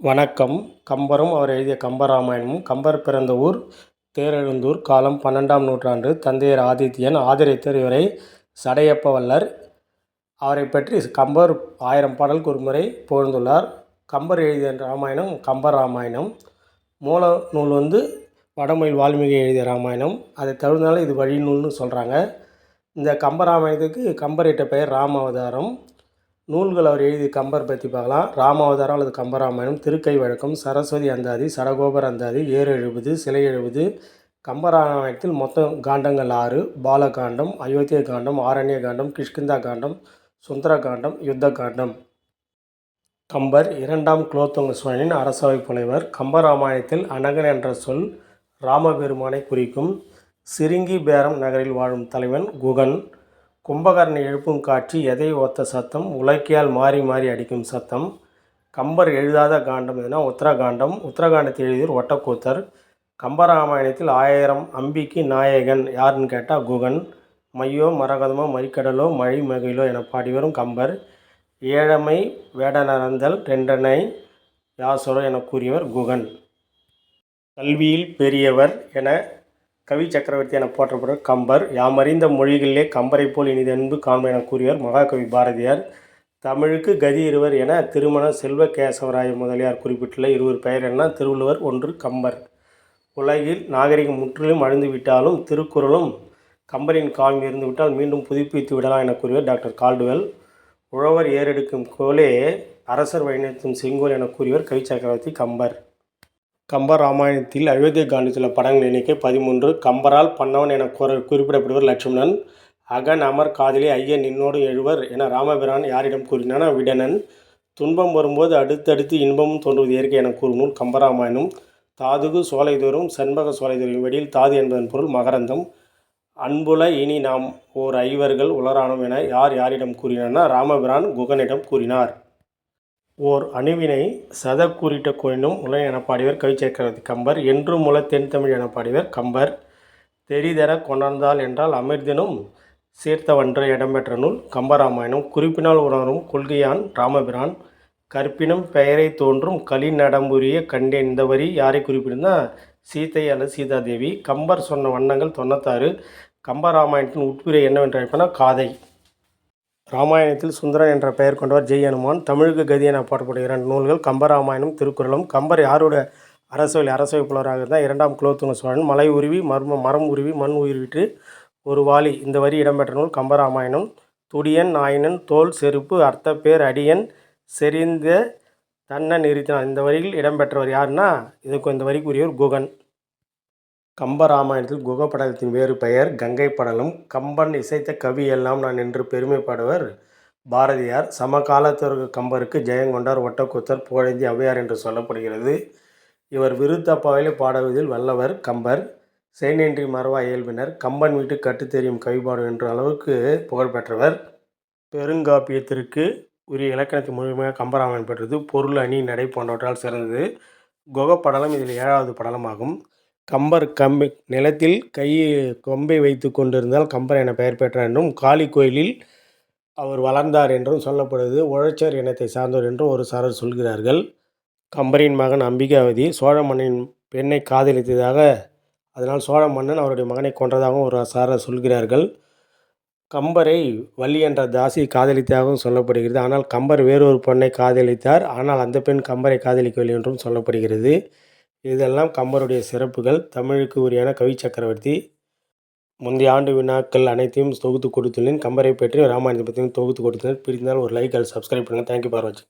வணக்கம். கம்பரும் அவர் எழுதிய கம்பராமாயணமும் கம்பர் பிறந்த ஊர் தேரெழுந்தூர் காலம் பன்னெண்டாம் நூற்றாண்டு தந்தையர் ஆதித்யன் ஆதரித்தர் இவரை சடையப்ப வல்லர் அவரை பற்றி கம்பர் ஆயிரம் பாடலுக்கு ஒரு முறை புகழ்ந்துள்ளார். கம்பர் எழுதிய ராமாயணம் கம்பராமாயணம் மூல நூல் வந்து வடமொழியில் வால்மீகி எழுதிய ராமாயணம். அதை தவிர்த்தாலும் இது வழி நூல்னு சொல்கிறாங்க இந்த கம்பராமாயணத்துக்கு கம்பர் இட்ட பெயர் ராம அவதாரம் நூல்கள் அவர் எழுதிய கம்பர் பற்றி பார்க்கலாம். ராமாவதாரம் அல்லது கம்பராமாயணம் திருக்கை வழக்கம் சரஸ்வதி அந்தாதி சடகோபர் அந்தாதி ஏறு எழுபது சிலை எழுபது கம்பராமாயணத்தில் மொத்தம் காண்டங்கள் ஆறு பாலகாண்டம் அயோத்திய காண்டம் ஆரண்ய காண்டம் கிஷ்கிந்தா காண்டம் சுந்தர காண்டம் யுத்த காண்டம். கம்பர் இரண்டாம் குலோத்துங்க சோழனின் அரசவை புலைவர். கம்பராமாயணத்தில் அனகன் என்ற சொல் ராமபெருமானை குறிக்கும். சிரிங்கி பேரம் நகரில் வாழும் தலைவன் குகன். கும்பகர்ணன் எழுப்பும் காட்சி எதை ஒத்த சத்தம்? உலக்கியால் மாறி மாறி அடிக்கும் சத்தம். கம்பர் எழுதாத காண்டம் எதுனா உத்தரகாண்டம். உத்தரகாண்டத்தை எழுதியவர் ஒட்டக்கூத்தர். கம்பராமாயணத்தில் ஆயிரம் அம்பிக்கு நாயகன். யாருன்னு கேட்டால் குகன். மையோ மரகதமோ மறிக்கடலோ மழை மகிழோ என பாடி வரும் கம்பர். ஏழமை வேடனரந்தல் ரெண்டனை யாசுரோ என கூறியவர் குகன். கல்வியில் பெரியவர் என கவி சக்கரவர்த்தி என போற்றப்படுற கம்பர் யாமறிந்த மொழிகளிலே கம்பரை போல் இனிது அன்பு காண்ப என கூறியவர் மகாகவி பாரதியார். தமிழுக்கு கதி இருவர் என திருமண செல்வ கேசவராய முதலியார் குறிப்பிட்டுள்ள இருவர் பெயர் என்ன? திருவள்ளுவர் ஒன்று கம்பர். உலகில் நாகரிகம் முற்றிலும் அழிந்து விட்டாலும் திருக்குறளும் கம்பரின் காலம் இருந்துவிட்டால் மீண்டும் புதுப்பித்து விடலாம் என கூறியவர் டாக்டர் கால்டுவெல். உழவர் ஏறெடுக்கும் கோலே அரசர் வழிநடத்தும் செங்கோல் என கூறியவர் கவி சக்கரவர்த்தி கம்பர். கம்பராமாயணத்தில் அயோத்திய காண்டத்தில் படங்கள் எண்ணிக்கை பதிமூன்று. கம்பரால் பண்ணவன் என கூற குறிப்பிடப்படுவர் லட்சுமணன். அகன் அமர் காதலி ஐயன் நின்னோடு எழுவர் என ராமபிரான் யாரிடம் கூறினான்? விடனன் துன்பம் வரும்போது அடுத்தடுத்து இன்பமும் தோன்றுவது இயற்கை என கூறும் நூல் கம்பராமாயணம் தாதுகு சோலைதோறும் செண்பக சோலைதோறும் வெடியில் தாது என்பதன் பொருள் மகரந்தம். அன்புல இனி நாம் ஓர் ஐவர்கள் உலரானோம் என யார் யாரிடம் கூறினார்னா ராமபிரான் குகனிடம் கூறினார். ஓர் அணுவினை சதக்கூறிட்ட கோயினும் உலக எனப்பாடிவர் பாடியவர் கம்பர் என்றும் முல தென்தமிழ் என எனப்பாடிவர் கம்பர் தெரிதர கொணர்ந்தால் என்றால் அமிர்தினும் சீர்த்தவன்று இடம்பெற்ற நூல் கம்பராமாயணம். குறிப்பினால் உணரும் கொள்கையான் ராமபிரான் கற்பினும் பெயரை தோன்றும் களி நடம்புரிய கண்டேன் இந்த வரி யாரை குறிப்பிடுனா சீதை அல்லது சீதாதேவி. கம்பர் சொன்ன வண்ணங்கள் தொண்ணூத்தாறு. கம்பராமாயணத்தின் உட்பிரை என்னவென்று அழைப்பனா காதை. ராமாயணத்தில் சுந்தரன் என்ற பெயர் கொண்டவர் ஜெய் அனுமான் தமிழுக்கு கதி என பாடப்பட்ட இரண்டு நூல்கள் கம்பராமாயணம் திருக்குறளும் கம்பர் யாரோட அரசவையில் அரசவை புலவராக இருந்தால் இரண்டாம் குலோத்துங்க சோழன் மலை உருவி மர்ம மரம் உருவி மண் உருவிட்டு ஒரு வாலி. இந்த வரி இடம்பெற்ற நூல் கம்பராமாயணம். துடியன் நாயனன் தோல் செருப்பு அர்த்த பேர் அடியன் செறிந்த தன்னன் நிறுத்தினான். இந்த வரியில் இடம்பெற்றவர் யாருன்னா இதுக்கு இந்த வரிக்குரியவர் குகன். கம்பராமாயணத்தில் குகப்படலத்தின் வேறு பெயர் கங்கை படலம் கம்பன் இசைத்த கவி எல்லாம் நான் என்று பெருமைப்படுவர். பாரதியார் சமகாலத்திற்கு கம்பருக்கு ஜெயங்கொண்டார் ஒட்டக்கூத்தர் புகழேந்தி ஔவையார் என்று சொல்லப்படுகிறது. இவர் விருத்தப்பாவிலே பாடுவதில் வல்லவர் கம்பர். சேனின்றி மறவா இயல்பினர் கம்பன் வீட்டு கட்டுத்தெரியும் கவிபாடு என்ற அளவுக்கு புகழ்பெற்றவர் பெருங்காப்பியத்திற்கு உரிய இலக்கணத்தின் முழுமையாக கம்பராமாயணம் பெற்றது. பொருள் அணி நடை போன்றவற்றால் சிறந்தது. குகப்படலம் இதில் ஏழாவது படலமாகும். கம்பர் கம்பி நிலத்தில் கை கொம்பை வைத்து கொண்டிருந்தால் கம்பர் என பெயர் பெற்றார் என்றும் காளி கோயிலில் அவர் வளர்ந்தார் என்றும் சொல்லப்படுவது உழைச்சர் இனத்தை சார்ந்தவர் என்றும் ஒரு சாரர் சொல்கிறார்கள். கம்பரின் மகன் அம்பிகாவதி சோழ மன்னனின் பெண்ணை காதலித்ததாக அதனால் சோழ மன்னன் அவருடைய மகனை கொன்றதாகவும் ஒரு சாரர் சொல்கிறார்கள். கம்பரை வள்ளி என்ற தாசி காதலித்ததாகவும் சொல்லப்படுகிறது. ஆனால் கம்பர் வேறொரு பெண்ணை காதலித்தார். ஆனால் அந்த பெண் கம்பரை காதலிக்கவில்லை என்றும் சொல்லப்படுகிறது. இதெல்லாம் கம்பருடைய சிறப்புகள். தமிழுக்கு உரியான கவி சக்கரவர்த்தி. முந்தைய ஆண்டு வினாக்கள் அனைத்தையும் தொகுத்து கொடுத்துள்ளேன். கம்பரை பற்றி ராமாயணத்தை பற்றியும் தொகுத்து கொடுத்துள்ளேன். பிரிந்தால் ஒரு லைக் அது சப்ஸ்கிரைப் பண்ணுங்கள் தேங்க்யூ ஃபார் வாட்சிங்